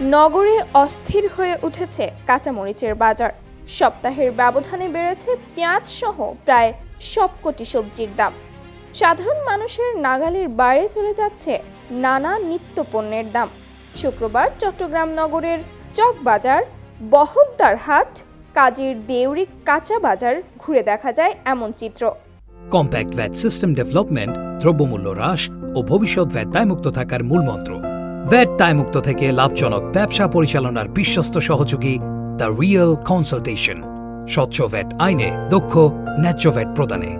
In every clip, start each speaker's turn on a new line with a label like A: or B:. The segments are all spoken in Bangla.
A: নগরে অস্থির হয়ে উঠেছে কাঁচামরিচের বাজার। সপ্তাহের ব্যবধানে বেড়েছে পেঁয়াজ সহ প্রায় সবকটি সবজির দাম। সাধারণ মানুষের নাগালের বাইরে চলে যাচ্ছে নানা নিত্য পণ্যের দাম। শুক্রবার চট্টগ্রাম নগরের চক বাজার, বহদ্দার হাট, কাজীর দেউরি কাঁচা বাজার ঘুরে দেখা যায় এমন চিত্র।
B: কম্প্যাক্ট ভ্যাট সিস্টেম ডেভেলপমেন্ট, দ্রব্যমূল্য হ্রাস ও ভবিষ্যৎ ভ্যাট দায়মুক্ত থাকার মূলমন্ত্র ভ্যাট দায়মুক্ত থেকে লাভজনক ব্যবসা পরিচালনার বিশ্বস্ত সহযোগী দ্য রিয়েল কনসালটেশন স্বচ্ছ ভ্যাট আইনে দক্ষ, ন্যায্য ভ্যাট প্রদানে।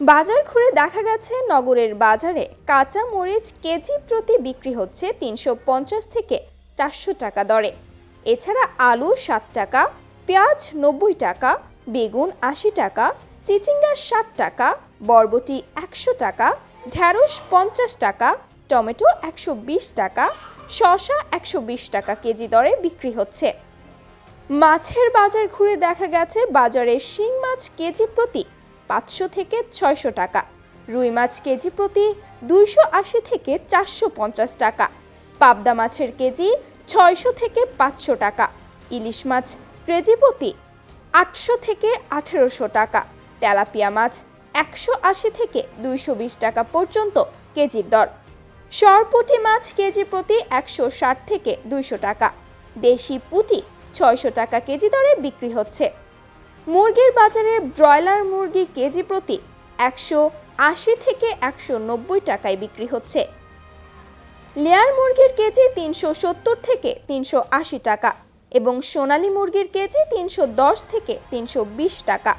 A: বাজার ঘুরে দেখা গেছে নগরের বাজারে কাঁচা মরিচ কেজি প্রতি বিক্রি হচ্ছে তিনশো পঞ্চাশ থেকে চারশো টাকা দরে। এছাড়া আলু ষাট টাকা, পেঁয়াজ নব্বই টাকা, বেগুন আশি টাকা, চিচিঙ্গা ষাট টাকা, বরবটি একশো টাকা, ঢ্যাঁড়স পঞ্চাশ টাকা টমেটো একশো বিশ টাকা, শসা একশো টাকা কেজি দরে বিক্রি হচ্ছে। মাছের বাজার ঘুরে দেখা গেছে বাজারে শিং মাছ কেজি প্রতি পাঁচশো থেকে ছয়শো টাকা, রুই মাছ কেজি প্রতি দুইশো আশি থেকে চারশো পঞ্চাশ টাকা, পাবদা মাছের কেজি ছয়শো থেকে পাঁচশো টাকা, ইলিশ মাছ কেজি প্রতি আটশো থেকে আঠেরোশো টাকা, তেলাপিয়া মাছ একশো আশি থেকে দুইশো বিশ টাকা পর্যন্ত কেজির দর। সরপুটি মাছ কেজি প্রতি একশো ষাট থেকে দুইশো টাকা। দেশি পুঁটি ছয়শো টাকা কেজি দরে বিক্রি হচ্ছে। মুরগির বাজারে ব্রয়লার মুরগি কেজি প্রতি একশো আশি থেকে একশো নব্বই টাকায় বিক্রি হচ্ছে। লেয়ার মুরগির কেজি তিনশো সত্তর থেকে তিনশো আশি টাকা এবং সোনালী মুরগির কেজি তিনশো দশ থেকে তিনশো বিশ টাকা।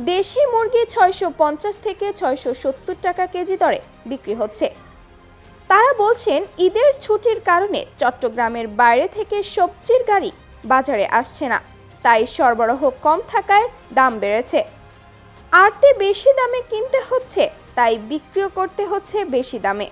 A: দেশি মুরগি ছয়শো পঞ্চাশ থেকে ছয়শো সত্তর টাকা কেজি দরে বিক্রি হচ্ছে। তারা বলছেন ঈদের ছুটির কারণে চট্টগ্রামের বাইরে থেকে সবজির গাড়ি বাজারে আসছে না। তাই সরবরাহ কম থাকায় দাম বেড়েছে। আরতে বেশি দামে কিনতে হচ্ছে, তাই বিক্রিও করতে হচ্ছে বেশি দামে।